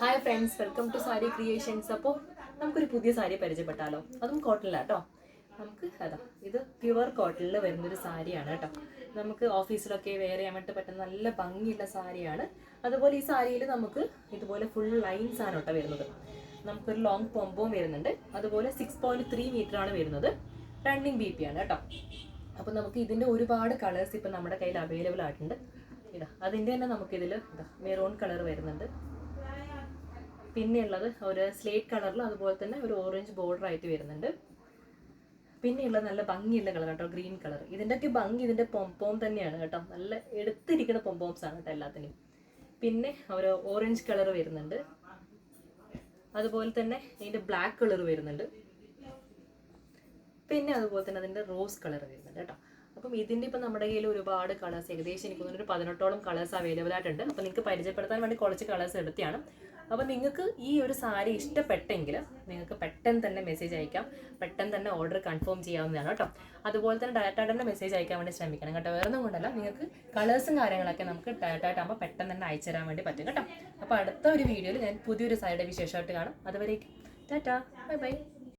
Hi friends welcome to sari creations അപ്പോൾ നമുക്കൊരു പുതിയ സാരി പരിചയപ്പെട്ടാലോ? അതും കോട്ടണില്ല കേട്ടോ നമുക്ക് അതാ ഇത് പ്യുവർ കോട്ടണിൽ വരുന്നൊരു സാരിയാണ് കേട്ടോ. നമുക്ക് ഓഫീസിലൊക്കെ വെയർ ചെയ്യാൻ വേണ്ടി പറ്റുന്ന നല്ല ഭംഗിയുള്ള സാരിയാണ് അതുപോലെ ഈ സാരിയിൽ നമുക്ക് ഇതുപോലെ ഫുൾ ലൈൻസ് ആണ് കേട്ടോ വരുന്നത്. നമുക്കൊരു ലോങ് പൊമ്പവും വരുന്നുണ്ട്. അതുപോലെ സിക്സ് പോയിന്റ് ത്രീ മീറ്റർ ആണ് വരുന്നത്. റണ്ണിങ് ബി പി ആണ് കേട്ടോ. അപ്പോൾ നമുക്ക് ഇതിന്റെ ഒരുപാട് കളേഴ്സ് ഇപ്പം നമ്മുടെ കയ്യിൽ അവൈലബിൾ ആയിട്ടുണ്ട്. ഇതാ അതിന്റെ തന്നെ നമുക്കിതിൽ മെറൂൺ കളർ വരുന്നുണ്ട്. പിന്നെയുള്ളത് ഒരു സ്ലേറ്റ് കളറിൽ അതുപോലെ തന്നെ ഒരു ഓറഞ്ച് ബോർഡർ ആയിട്ട് വരുന്നുണ്ട്. പിന്നെയുള്ളത് നല്ല ഭംഗിയുള്ള കളർ കേട്ടോ ഗ്രീൻ കളർ ഇതിന്റെയൊക്കെ ഭംഗി ഇതിന്റെ പൊമ്പോം തന്നെയാണ് കേട്ടോ. നല്ല എടുത്തിരിക്കുന്ന പൊമ്പോംസ് ആണ് കേട്ടോ എല്ലാത്തിനും. പിന്നെ ഒരു ഓറഞ്ച് കളർ വരുന്നുണ്ട്. അതുപോലെ തന്നെ ഇതിന്റെ ബ്ലാക്ക് കളർ വരുന്നുണ്ട്. പിന്നെ അതുപോലെ തന്നെ അതിന്റെ റോസ് കളർ വരുന്നുണ്ട് കേട്ടോ. അപ്പം ഇതിന്റെ ഇപ്പം നമ്മുടെ കയ്യിൽ ഒരുപാട് കളേഴ്സ് ഏകദേശം എനിക്ക് തോന്നുന്നു ഒരു പതിനെട്ടോളം കളേഴ്സ് അവൈലബിൾ ആയിട്ടുണ്ട്. അപ്പം നിങ്ങൾക്ക് പരിചയപ്പെടുത്താൻ വേണ്ടി കുറച്ച് കളേഴ്സ് എടുത്തിയാണ് അപ്പം നിങ്ങൾക്ക് ഈ ഒരു സാരി ഇഷ്ടപ്പെട്ടെങ്കിൽ നിങ്ങൾക്ക് പെട്ടെന്ന് തന്നെ മെസ്സേജ് അയക്കാം. പെട്ടെന്ന് തന്നെ ഓർഡർ കൺഫേം ചെയ്യാവുന്നതാണ് കേട്ടോ. അതുപോലെ തന്നെ ഡയറക്റ്റായിട്ട് തന്നെ മെസ്സേജ് അയക്കാൻ വേണ്ടി ശ്രമിക്കണം കേട്ടോ. വേറെ ഒന്നും കൊണ്ടല്ല നിങ്ങൾക്ക് കളേഴ്സും കാര്യങ്ങളൊക്കെ നമുക്ക് ഡയറക്റ്റ് ആകുമ്പോൾ പെട്ടെന്ന് തന്നെ അയച്ചു തരാൻ വേണ്ടി പറ്റും കേട്ടോ. അപ്പോൾ അടുത്ത ഒരു വീഡിയോയിൽ ഞാൻ പുതിയൊരു സാരിയുടെ വിശേഷമായിട്ട് കാണാം. അതുവരേക്കും. ടാറ്റാ. Bye bye.